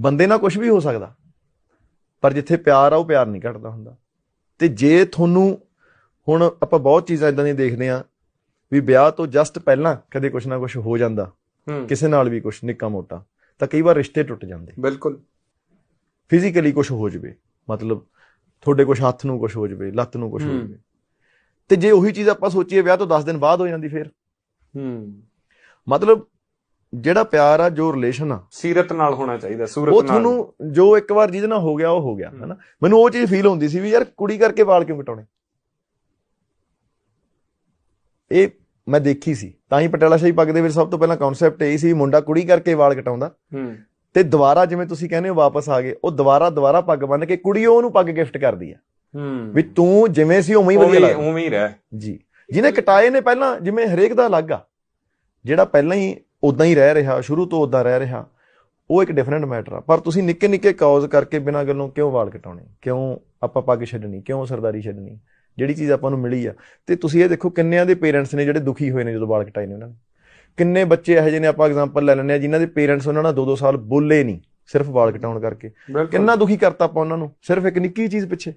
ਬੰਦੇ ਨਾਲ ਕੁਝ ਵੀ ਹੋ ਸਕਦਾ। ਪਰ ਜਿੱਥੇ ਪਿਆਰ ਆ ਉਹ ਪਿਆਰ ਨਹੀਂ ਘਟਦਾ ਹੁੰਦਾ। ਤੇ ਜੇ ਤੁਹਾਨੂੰ ਹੁਣ ਆਪਾਂ ਬਹੁਤ ਚੀਜ਼ਾਂ ਇਦਾਂ ਦੀਆਂ ਦੇਖਦੇ ਆ ਵੀ ਵਿਆਹ ਤੋਂ ਜਸਟ ਪਹਿਲਾਂ ਕਦੇ ਕੁਝ ਨਾ ਕੁਝ ਹੋ ਜਾਂਦਾ। ਕਿਸੇ ਨਾਲ ਵੀ ਕੁਝ ਨਿੱਕਾ ਮੋਟਾ ਤਾਂ ਕਈ ਵਾਰ ਰਿਸ਼ਤੇ ਟੁੱਟ ਜਾਂਦੇ। ਬਿਲਕੁਲ। ਫਿਜ਼ੀਕਲੀ ਕੁਝ ਹੋ ਜਵੇ। ਮਤਲਬ ਤੁਹਾਡੇ ਕੁਝ ਹੱਥ ਨੂੰ ਕੁਝ ਹੋ ਜਵੇ ਲੱਤ ਨੂੰ ਕੁਝ ਹੋ ਹੂੰ। ਜਵੇ। ਤੇ ਜੇ ਉਹੀ ਚੀਜ਼ ਆਪਾਂ ਸੋਚੀਏ ਵਿਆਹ ਤੋਂ 10 ਦਿਨ ਬਾਅਦ ਹੋ ਜਾਂਦੀ ਫੇਰ। ਹੂੰ। ਮਤਲਬ ਜਿਹੜਾ ਪਿਆਰ ਆ ਜੋ ਰਿਲੇਸ਼ਨ ਆ ਸੀਰਤ ਨਾਲ ਹੋਣਾ ਚਾਹੀਦਾ ਸੂਰਤ ਉਹ ਨਾਲ। ਤੁਹਾਨੂੰ ਜੋ ਇੱਕ ਵਾਰ ਜਿਹਦੇ ਨਾਲ ਹੋ ਗਿਆ ਉਹ ਹੋ ਗਿਆ। ਹੈਨਾ? ਮੈਨੂੰ ਉਹ ਚੀਜ਼ ਫੀਲ ਹੁੰਦੀ ਸੀ ਵੀ ਯਾਰ ਕੁੜੀ ਕਰਕੇ ਵਾਲ ਕਿਉਂ ਕਟਾਉਣੇ? ਇਹ ਮੈਂ ਦੇਖੀ ਸੀ। ਤਾਂ ਹੀ ਪਟਿਆਲਾ ਸ਼ਾਹੀ ਪੱਗ ਦੇ ਵਿੱਚ ਸਭ ਤੋਂ ਪਹਿਲਾਂ ਕਨਸੈਪਟ ਇਹ ਸੀ ਮੁੰਡਾ ਕੁੜੀ ਕਰਕੇ ਵਾਲ ਕਟਾਉਂਦਾ। ਹੂੰ ਤੇ ਦੁਬਾਰਾ ਜਿਵੇਂ ਤੁਸੀਂ ਕਹਿੰਦੇ ਹੋ ਵਾਪਸ ਆ ਗਏ ਉਹ ਦੁਬਾਰਾ ਦੁਬਾਰਾ ਪੱਗ ਬੰਨ ਕੇ ਕੁੜੀ ਉਹਨੂੰ ਪੱਗ ਗਿਫਟ ਕਰਦੀ ਆ। ਹੂੰ ਵੀ ਤੂੰ ਜਿਵੇਂ ਸੀ ਉਵੇਂ ਹੀ ਵਧੀਆ ਲੱਗਦਾ। ਉਵੇਂ ਹੀ ਰਹਿ। ਜੀ। ਜਿਹਨੇ ਕਟਾਏ ਨੇ ਪਹਿਲਾਂ ਜਿਵੇਂ ਹਰੇਕ ਦਾ ਅਲੱਗ ਆ ਜਿਹੜਾ ਪਹਿਲਾਂ ਹੀ ਉਦਾਂ ਹੀ ਰਹਿ ਰਿਹਾ ਸ਼ੁਰੂ ਤੋਂ ਉਦਾਂ ਰਹਿ ਰਿਹਾ ਉਹ ਇੱਕ ਡਿਫਰੈਂਟ ਮੈਟਰ ਆ। ਪਰ ਤੁਸੀਂ ਨਿੱਕੇ ਨਿੱਕੇ ਕਾਜ਼ ਕਰਕੇ ਬਿਨਾਂ ਗੱਲੋਂ ਕਿਉਂ ਵਾਲ ਕਟਾਉਣੇ? ਕਿਉਂ ਆਪਾਂ ਪੱਗ ਛੱਡਣੀ? ਕਿਉਂ ਸਰਦਾਰੀ ਛੱਡਣੀ? ਜਿਹੜੀ ਚੀਜ਼ ਆਪਾਂ ਨੂੰ ਮਿਲੀ ਆ। ਤੇ ਤੁਸੀਂ ਇਹ ਦੇਖੋ ਕਿੰਨਿਆਂ ਦੇ ਪੇਰੈਂਟਸ ਨੇ ਜਿਹੜੇ ਦੁਖੀ ਹੋਏ ਨੇ ਜਦੋਂ ਵਾਲ ਕਟਾਏ ਨੇ ਉਹਨਾਂ ਨੇ। ਕਿੰਨੇ ਬੱਚੇ ਇਹੋ ਜਿਹੇ ਨੇ ਆਪਾਂ ਐਗਜ਼ਾਮਪਲ ਲੈ ਲੈਂਦੇ ਆ ਜਿਨ੍ਹਾਂ ਦੇ ਪੇਰੈਂਟਸ ਉਹਨਾਂ ਨਾਲ 2-2 ਸਾਲ ਬੋਲੇ ਨਹੀਂ ਸਿਰਫ ਵਾਲ ਕਟਾਉਣ ਕਰਕੇ। ਕਿੰਨਾ ਦੁਖੀ ਕਰਤਾ ਆਪਾਂ ਉਹਨਾਂ ਨੂੰ? ਸਿਰਫ ਇੱਕ ਨਿੱਕੀ ਚੀਜ਼ ਪਿੱਛੇ।